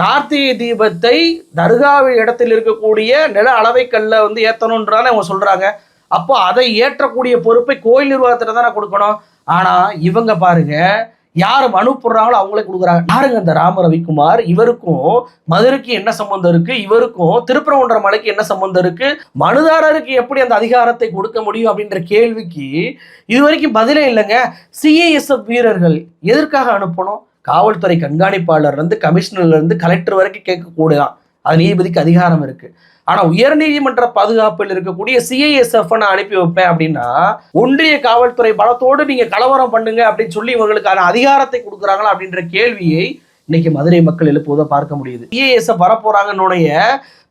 கார்த்திகை தீபத்தை தர்காவை இடத்தில் இருக்கக்கூடிய நில அளவை கல்ல வந்து ஏத்தணும்ன்றான அவங்க சொல்கிறாங்க அப்போ அதை ஏற்றக்கூடிய பொறுப்பை கோயில் நிர்வாகத்தில் தானே கொடுக்கணும். ஆனால் இவங்க பாருங்க யார் மனு போடுறாங்களோ அவங்களே கொடுக்குறாங்க. யாருங்க இந்த ராம ரவிக்குமார்? இவருக்கும் மதுரைக்கு என்ன சம்பந்தம் இருக்கு? இவருக்கும் திருப்பரங்குன்ற மலைக்கு என்ன சம்பந்தம் இருக்கு? மனுதாரருக்கு எப்படி அந்த அதிகாரத்தை கொடுக்க முடியும் அப்படின்ற கேள்விக்கு இது வரைக்கும் பதிலே இல்லைங்க. சிஏஎஸ்எஃப் வீரர்கள் எதற்காக அனுப்பணும்? காவல்துறை கண்காணிப்பாளர் இருந்து கமிஷனர்ல இருந்து கலெக்டர் வரைக்கும் கேட்கக்கூடலாம் அது நீதிபதிக்கு அதிகாரம் இருக்கு. ஆனா உயர்நீதிமன்ற பாதுகாப்பில் இருக்கக்கூடிய சிஐஎஸ்எஃப் நான் அனுப்பி வைப்பேன் அப்படின்னா ஒன்றிய காவல்துறை பலத்தோடு நீங்க கலவரம் பண்ணுங்க அப்படின்னு சொல்லி இவங்களுக்கான அதிகாரத்தை கொடுக்குறாங்களா அப்படின்ற கேள்வியை இன்னைக்கு மதுரை மக்கள் எழுப்புவதை பார்க்க முடியுது. சிஐஎஸ்எஃப் வரப்போறாங்கன்னுடைய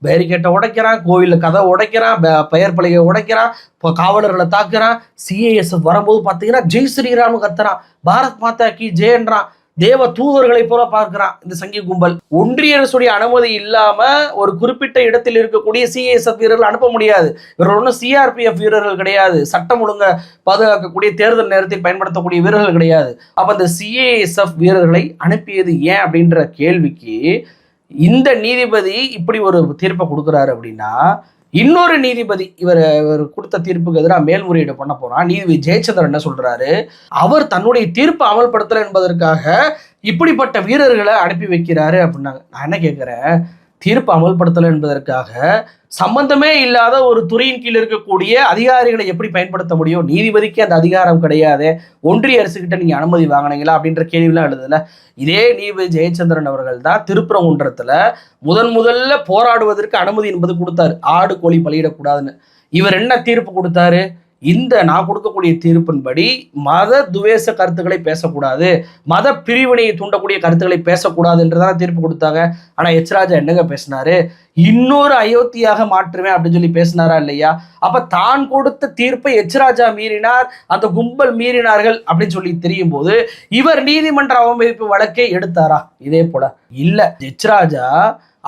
பேரிகேட்டை உடைக்கிறான் கோவிலில் கதை உடைக்கிறான் பெயர் பலகையை உடைக்கிறான் இப்போ காவலர்களை தாக்குறான். சிஐஎஸ்எஃப் வரும்போது பார்த்தீங்கன்னா ஜெய் ஸ்ரீராம் கத்துறான். பாரத் மாதா கி ஜெயன்றான். தேவ தூதர்களை போல பார்க்கிறான் இந்த சங்கி கும்பல். ஒன்றிய அரசுடைய அனுமதி இல்லாம ஒரு குறிப்பிட்ட இடத்தில் இருக்கக்கூடிய சிஎஸ்எஃப் வீரர்கள் அனுப்ப முடியாது. இவர்கள் ஒன்றும் சிஆர்பிஎஃப் வீரர்கள் கிடையாது. சட்டம் ஒழுங்க பாதுகாக்கக்கூடிய தேர்தல் நேரத்தில் பயன்படுத்தக்கூடிய வீரர்கள் கிடையாது. அப்ப இந்த சிஏஎஸ்எஃப் வீரர்களை அனுப்பியது ஏன் அப்படின்ற கேள்விக்கு இந்த நீதிபதி இப்படி ஒரு தீர்ப்பை கொடுக்குறாரு அப்படின்னா இன்னொரு நீதிபதி இவர் இவர் கொடுத்த தீர்ப்புக்கு எதிராக மேல்முறையீடு பண்ண போறான். நீதிபதி ஜெயச்சந்திரன் என்ன சொல்றாரு? அவர் தன்னுடைய தீர்ப்பு அமல்படுத்தல என்பதற்காக இப்படிப்பட்ட வீரர்களை அனுப்பி வைக்கிறாரு அப்படின்னாங்க. நான் என்ன கேட்குறேன் தீர்ப்பு அமல்படுத்தலை என்பதற்காக சம்பந்தமே இல்லாத ஒரு துறையின் கீழ் இருக்கக்கூடிய அதிகாரிகளை எப்படி பயன்படுத்த முடியும்? நீதிபதிக்கு அந்த அதிகாரம் கிடையாது. ஒன்றிய அரசுகிட்ட நீங்க அனுமதி வாங்கினீங்களா? அப்படின்ற கேள்விலாம் எழுதல இதே நீதிபதி ஜெயச்சந்திரன் அவர்கள் தான் திருப்பரங்குன்றத்தில் முதன் முதல்ல போராடுவதற்கு அனுமதி என்பது கொடுத்தாரு. ஆடு கோழி பலியிடக்கூடாதுன்னு. இவர் என்ன தீர்ப்பு கொடுத்தாரு? இந்த நான் கொடுக்கக்கூடிய தீர்ப்பின்படி மத துவேஷ கருத்துக்களை பேசக்கூடாது. மத பிரிவினையை தூண்டக்கூடிய கருத்துக்களை பேசக்கூடாது என்றுதான் தீர்ப்பு கொடுத்தாங்க. ஆனா எச்ராஜா என்னங்க பேசினாரு? இன்னொரு அயோத்தியாக மாற்றுவேன் அப்படின்னு சொல்லி பேசினாரா இல்லையா? அப்ப தான் கொடுத்த தீர்ப்பை எச்ராஜா மீறினார் அந்த கும்பல் மீறினார்கள் அப்படின்னு சொல்லி தெரியும் போது இவர் நீதிமன்ற அவமதிப்பு வழக்கை எடுத்தாரா? இதே போல. இல்ல எச்ராஜா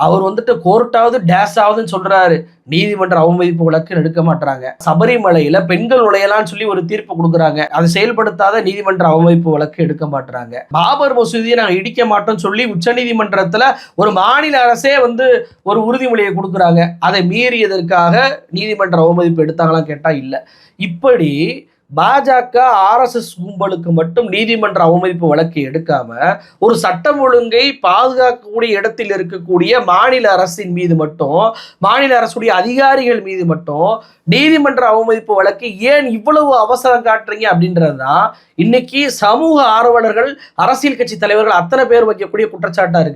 அவர் வந்துட்டு கோர்ட்டாவது டேஸ் ஆகுதுன்னு சொல்றாரு. நீதிமன்ற அவமதிப்பு வழக்கு எடுக்க மாட்டாங்க சபரிமலையில பெண்கள் நுழையலாம்னு சொல்லி ஒரு தீர்ப்பு கொடுக்குறாங்க. அதை செயல்படுத்தாத நீதிமன்ற அவமதிப்பு வழக்கு எடுக்க மாட்டாங்க பாபர் மசூதியை நாங்கள் இடிக்க மாட்டோம்னு சொல்லி உச்சநீதிமன்றத்துல ஒரு மாநில அரசே வந்து ஒரு உறுதிமொழியை கொடுக்குறாங்க. அதை மீறியதற்காக நீதிமன்ற அவமதிப்பு எடுத்தாங்களாம் கேட்டா இல்ல. இப்படி பாஜக ஆர்எஸ்எஸ் கும்பலுக்கு மட்டும் நீதிமன்ற அவமதிப்பு வழக்கு எடுக்காம ஒரு சட்டம் ஒழுங்கை பாதுகாக்கக்கூடிய இடத்தில் இருக்கக்கூடிய மாநில அரசின் மீது மட்டும் மாநில அரசுடைய அதிகாரிகள் மீது மட்டும் நீதிமன்ற அவமதிப்பு வழக்கு ஏன் இவ்வளவு அவசரம் காட்டுறீங்க அப்படின்றது தான் இன்னைக்கு சமூக ஆர்வலர்கள் அரசியல் கட்சி தலைவர்கள் அத்தனை பேர் வைக்கக்கூடிய குற்றச்சாட்டா இருக்கு.